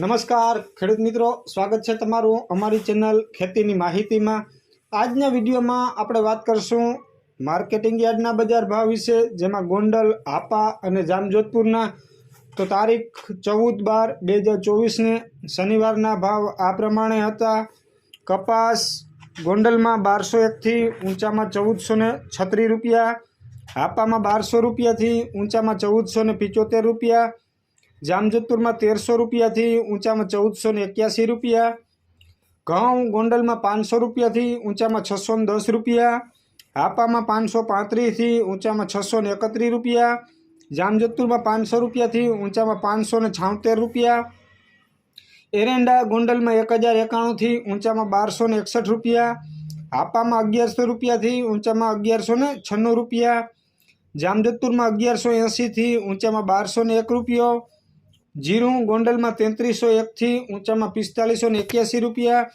નમસ્કાર, ખેડૂત મિત્રો. સ્વાગત છે તમારું અમારી ચેનલ ખેતીની માહિતીમાં. આજના વિડીયોમાં આપણે વાત કરશું માર્કેટિંગ યાર્ડના બજાર ભાવ વિશે, જેમાં ગોંડલ હાપા અને જામજોધપુરના તો તારીખ ચૌદ બાર બે હજાર ચોવીસને શનિવારના ભાવ આ પ્રમાણે હતા. કપાસ ગોંડલમાં બારસો એકથી ઊંચામાં ચૌદસો ને છત્રીસ રૂપિયા હાપામાં બારસો રૂપિયાથી ઊંચામાં ચૌદસો ને રૂપિયા જામજોધપુરમાં તેરસો રૂપિયાથી ઊંચામાં ચૌદસો ને એક્યાસી રૂપિયા, ઘઉં ગોંડલમાં પાંચસો રૂપિયાથી ઊંચામાં છસો ને દસ રૂપિયા, હાપામાં પાંચસો પાંત્રીસથી ઊંચામાં છસો ને એકત્રીસ રૂપિયા જામજોધપુરમાં પાંચસો રૂપિયાથી ઊંચામાં પાંચસો ને છાંતેર રૂપિયા, એરંડા ગોંડલમાં એક હજાર એકાણુંથી ઊંચામાં બારસો ને એકસઠ રૂપિયા, હાપામાં અગિયારસો રૂપિયાથી ઊંચામાં અગિયારસો ને છન્નું રૂપિયા જામજોધપુરમાં અગિયારસો એંસીથી ઊંચામાં બારસો ને એક રૂપિયો જીરું ગોંડલમાં તેત્રીસો એકથી ઊંચામાં પિસ્તાલીસો ને એક્યાસી રૂપિયા,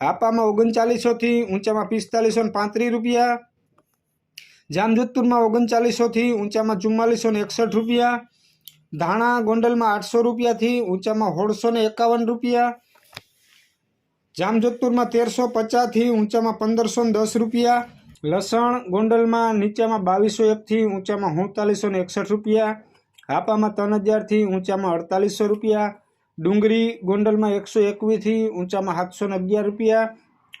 હાપામાં ઓગણચાલીસોથી ઊંચામાં પિસ્તાલીસો ને પાંત્રીસ રૂપિયા, જામજોધપુરમાં ઓગણચાલીસોથી ઊંચામાં ચુમ્માલીસો ને એકસઠ રૂપિયા, ધાણા ગોંડલમાં આઠસો રૂપિયાથી ઊંચામાં સોળસો ને એકાવન રૂપિયા, જામજોધપુરમાં તેરસો પચાસથી ઊંચામાં પંદરસો ને દસ રૂપિયા, લસણ ગોંડલમાં નીચામાં બાવીસો એકથી ઊંચામાં સુડતાલીસો ને એકસઠ રૂપિયા હાપામાં ત્રણ હજારથી ઊંચામાં અડતાલીસો રૂપિયા ડુંગળી ગોંડલમાં એકસો એકવીસથી ઊંચામાં સાતસો અગિયાર રૂપિયા,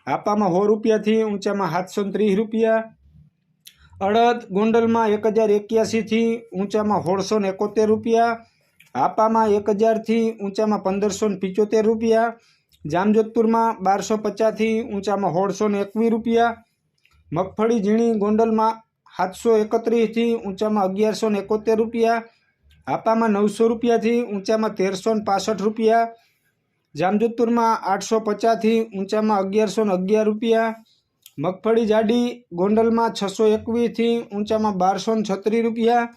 હાપામાં સો રૂપિયાથી ઊંચામાં સાતસો ત્રીસ રૂપિયા, અડદ ગોંડલમાં એક હજાર એક્યાસીથી ઊંચામાં સોળસો એકોતેર રૂપિયા, હાપામાં એક હજારથી ઊંચામાં પંદરસો ને પિચોતેર રૂપિયા, જામજોધપુરમાં બારસો પચાસથી ઊંચામાં સોળસો એકવીસ રૂપિયા, મગફળી ઝીણી ગોંડલમાં સાતસો એકત્રીસથી ઊંચામાં અગિયારસો એકોતેર રૂપિયા હાપામાં નવસો રૂપિયાથી ઊંચામાં તેરસો પાસઠ રૂપિયા, જામજોધપુરમાં આઠસો પચાસથી ઊંચામાં અગિયારસો અગિયાર રૂપિયા, મગફળી જાડી ગોંડલમાં છસો એકવીસથી ઊંચામાં બારસો ને છત્રીસ રૂપિયા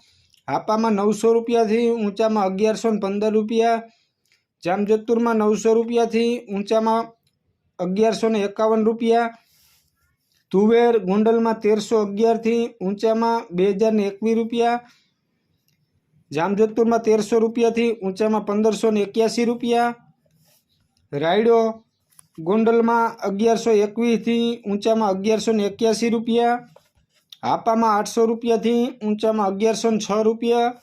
હાપામાં નવસો રૂપિયાથી ઊંચામાં અગિયારસો પંદર રૂપિયા, જામજોધપુરમાં નવસો રૂપિયાથી ઊંચામાં અગિયારસો એકાવન રૂપિયા, તુવેર ગોંડલમાં તેરસો અગિયારથી ઊંચામાં બે હજાર એકવીસ રૂપિયા જામજોધપુરમાં તેરસો રૂપિયાથી ઊંચામાં પંદરસો ને એક્યાસી રૂપિયા. રાયડો ગોંડલમાં અગિયારસો એકવીસથી ઊંચામાં અગિયારસો ને એક્યાસી રૂપિયા. હાપામાં આઠસો રૂપિયાથી ઊંચામાં અગિયારસો ને છ રૂપિયા.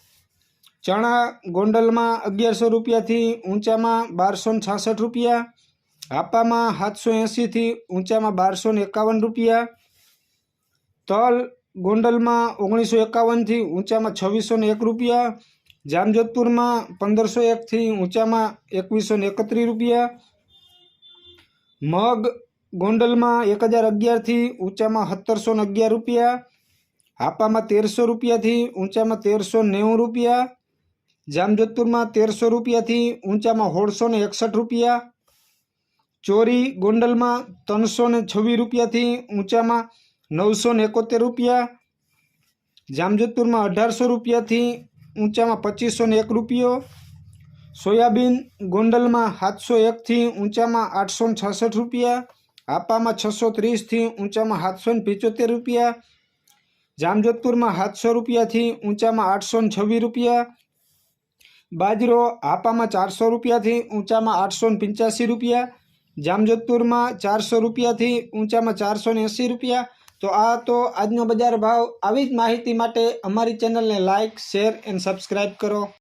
ચણા ગોંડલમાં અગિયારસો રૂપિયાથી ઊંચામાં બારસો ને છાસઠ રૂપિયા. હાપામાં સાતસો એંસીથી ઊંચામાં બારસો ને એકાવન રૂપિયા. તલ ગોંડલમાં ઓગણીસો એકાવનથી ઊંચામાં છવ્વીસો ને એક રૂપિયા, જામજોધપુરમાં પંદરસો એકથી ઊંચામાં એકવીસો ને એકત્રીસ રૂપિયા, મગ ગોંડલમાં એક હજાર અગિયારથી ઊંચામાં સત્તરસો ને અગિયાર રૂપિયા, હાપામાં તેરસો રૂપિયાથી ઊંચામાં તેરસો નેવું રૂપિયા, જામજોધપુરમાં તેરસો રૂપિયાથી ઊંચામાં સોળસો ને એકસઠ રૂપિયા, ચોરી ગોંડલમાં ત્રણસો ને છવ્વીસ રૂપિયાથી ઊંચામાં નવસો ને એકોતેર રૂપિયા જામજોધપુરમાં અઢારસો રૂપિયાથી ઊંચામાં પચીસો ને એક રૂપિયો સોયાબીન ગોંડલમાં સાતસો એકથી ઊંચામાં આઠસો ને છાસઠ રૂપિયા હાપામાં છસો ત્રીસથી ઊંચામાં સાતસો ને પિચોતેર રૂપિયા જામજોધપુરમાં સાતસો રૂપિયાથી ઊંચામાં આઠસો ને છવ્વીસ રૂપિયા બાજરો હાપામાં ચારસો રૂપિયાથી ઊંચામાં આઠસો ને પંચ્યાસી રૂપિયા જામજોધપુરમાં ચારસો રૂપિયાથી ઊંચામાં ચારસો ને એંસી રૂપિયા તો આ તો આજનો બજાર ભાવ. આવી જ માહિતી માટે અમારી ચેનલને લાઇક શેર એન્ડ સબસ્ક્રાઈબ કરો.